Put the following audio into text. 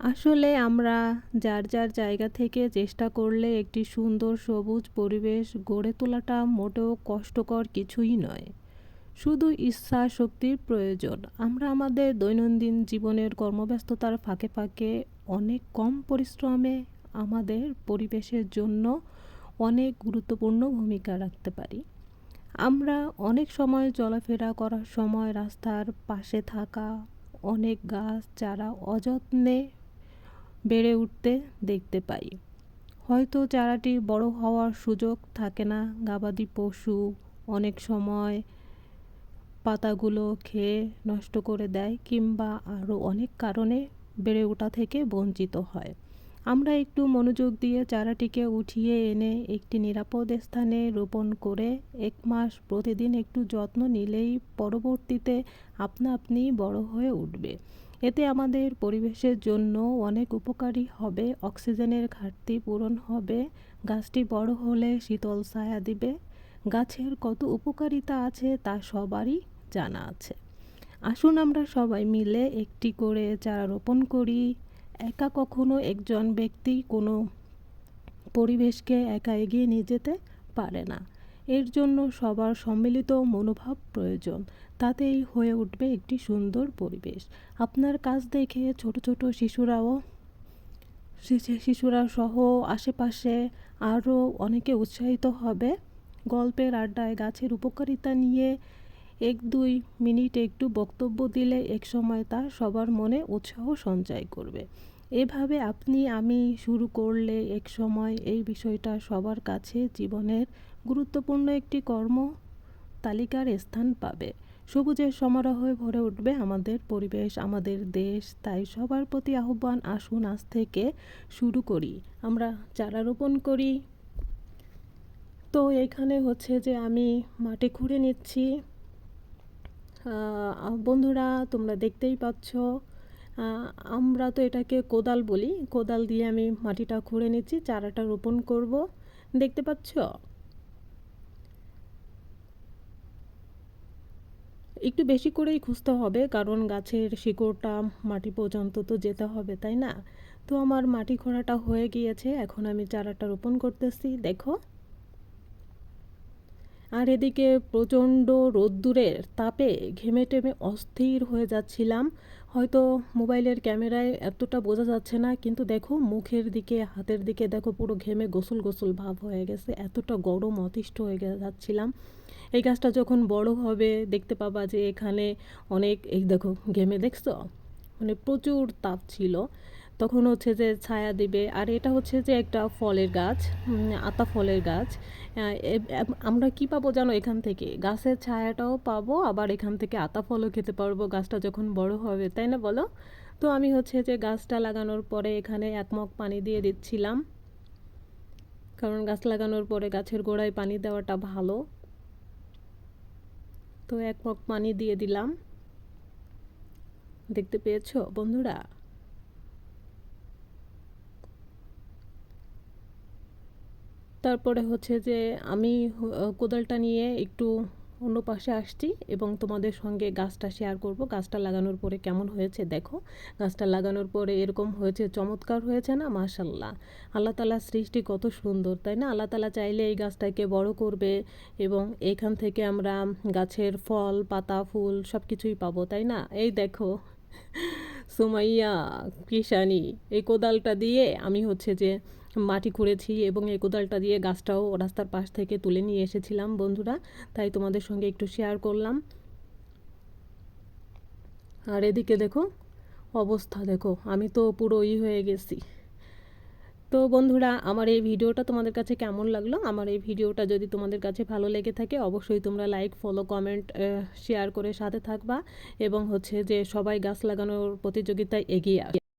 আসলে আমরা যার যার জায়গা থেকে চেষ্টা করলে একটি সুন্দর সবুজ পরিবেশ গড়ে তোলাটা মোটেও কষ্টকর কিছুই নয়। শুধু ইচ্ছা শক্তির প্রয়োজন। আমরা আমাদের দৈনন্দিন জীবনের কর্মব্যস্ততার ফাঁকে ফাঁকে অনেক কম পরিশ্রমে আমাদের পরিবেশের জন্য অনেক গুরুত্বপূর্ণ ভূমিকা রাখতে পারি। আমরা অনেক সময় চলাফেরা করার সময় রাস্তার পাশে থাকা অনেক গাছ চারা অযত্নে বেড়ে উঠতে দেখতে পাই। হয়তো চারাটি বড় হওয়ার সুযোগ থাকে না। গবাদি পশু অনেক সময় পাতাগুলো খেয়ে নষ্ট করে দেয় কিংবা আরও অনেক কারণে বেড়ে ওঠা থেকে বঞ্চিত হয়। আমরা একটু মনোযোগ দিয়ে চারাটিকে উঠিয়ে এনে একটি নিরাপদ স্থানে রোপণ করে এক মাস প্রতিদিন একটু যত্ন নিলেই পরবর্তীতে আপনা আপনি বড় হয়ে উঠবে। এতে আমাদের পরিবেশের জন্য অনেক উপকারী হবে, অক্সিজেনের ঘাটতি পূরণ হবে, গাছটি বড় হলে শীতল ছায়া দিবে, গাছের কত উপকারিতা আছে তা সবারই জানা আছে। আসুন আমরা সবাই মিলে একটি করে চারা রোপণ করি। একা কখনো একজন ব্যক্তি কোনো পরিবেশকে একা এগিয়ে নিয়ে যেতে পারে না। এর জন্য সবার সম্মিলিত মনোভাব প্রয়োজন। তাতেই হয়ে উঠবে একটি সুন্দর পরিবেশ। আপনার কাজ দেখে ছোট ছোট শিশুরাও শিশুরা সহ আশেপাশে আরও অনেকে উৎসাহিত হবে। গল্পের আড্ডায় গাছের উপকারিতা নিয়ে এক দুই মিনিট একটু বক্তব্য দিলে এক সময় তা সবার মনে উৎসাহ সঞ্চয় করবে। এভাবে আপনি, আমি শুরু করলে এক সময় এই বিষয়টা সবার কাছে জীবনের গুরুত্বপূর্ণ একটি কর্ম তালিকার স্থান পাবে। সবুজের সমারোহে ভরে উঠবে আমাদের পরিবেশ, আমাদের দেশ। তাই সবার প্রতি আহ্বান, আসুন আজ থেকে শুরু করি। আমরা চারা রোপণ করি। তো এখানে হচ্ছে যে আমি মাটি খুঁড়ে নিচ্ছি। বন্ধুরা, তোমরা দেখতেই পাচ্ছ আমরা তো এটাকে কোদাল বলি। কোদাল দিয়ে আমি মাটিটা খুঁড়ে নিচ্ছি, চারাটা রোপণ করব। দেখতে পাচ্ছ? একটু বেশি করেই খুঁজতে হবে, কারণ গাছের শিকড়টা মাটি পর্যন্ত তো যেতে হবে, তাই না? তো আমার মাটি খোঁড়াটা হয়ে গিয়েছে, এখন আমি চারাটা রোপণ করতেছি, দেখো। আর এদিকে প্রচণ্ড রোদ্দুরের তাপে ঘেমে টেমে অস্থির হয়ে যাচ্ছিলাম। হয়তো মোবাইলের ক্যামেরায় এতটা বোঝা যাচ্ছে না, কিন্তু দেখো মুখের দিকে, হাতের দিকে দেখো পুরো ঘেমে গোসল গোসল ভাব হয়ে গেছে, এতটা গরম অতিষ্ঠ হয়ে যাচ্ছিলাম। এই গাছটা যখন বড় হবে দেখতে পাবা যে এখানে অনেক, এই দেখো ঘেমে দেখছ? মানে প্রচুর তাপ ছিল। তখন হচ্ছে যে ছায়া দিবে। আর এটা হচ্ছে যে একটা ফলের গাছ আতা ফলের গাছ। আমরা কি পাবো জানো এখান থেকে? গাছের ছায়াটাও পাবো, আবার এখান থেকে আতা ফলও খেতে পারব গাছটা যখন বড় হবে, তাই না বলো? তো আমি হচ্ছে যে গাছটা লাগানোর পরে এখানে একমগ পানি দিয়ে দিচ্ছিলাম। কারণ গাছ লাগানোর পরে গাছের গোড়ায় পানি দেওয়াটা ভালো। তো এক মগ পানি দিয়ে দিলাম। দেখতে পেয়েছ বন্ধুরা? তারপরে হচ্ছে যে আমি কোদালটা নিয়ে একটু অন্য পাশে আসছি এবং তোমাদের সঙ্গে গাছটা শেয়ার করব। গাছটা লাগানোর পরে কেমন হয়েছে দেখো। গাছটা লাগানোর পরে এরকম হয়েছে, চমৎকার হয়েছে না? মাশাল্লাহ আল্লাহ তালা সৃষ্টি কত সুন্দর, তাই না? আল্লাহ তালা চাইলে এই গাছটাকে বড় করবে এবং এখান থেকে আমরা গাছের ফল, পাতা, ফুল সব কিছুই পাবো, তাই না? এই দেখো। সুমাইয়া কৃষানি, এই কোদালটা দিয়ে আমি হচ্ছে যে মাটি খুঁড়েছি এবং এই কোদালটা দিয়ে গাছটাও রাস্তার পাশ থেকে তুলে নিয়ে এসেছিলাম বন্ধুরা। তাই তোমাদের সঙ্গে একটু শেয়ার করলাম। আর এদিকে দেখো, অবস্থা দেখো, আমি তো পুরো ই হয়ে গেছি। তো বন্ধুরা, আমার এই ভিডিওটা তোমাদের কাছে কেমন লাগল? আমার এই ভিডিওটা যদি তোমাদের কাছে ভালো লেগে থাকে, অবশ্যই তোমরা লাইক ফলো কমেন্ট শেয়ার করে সাথে থাকবা এবং হচ্ছে যে সবাই গাছ লাগানোর প্রতিযোগিতায় এগিয়ে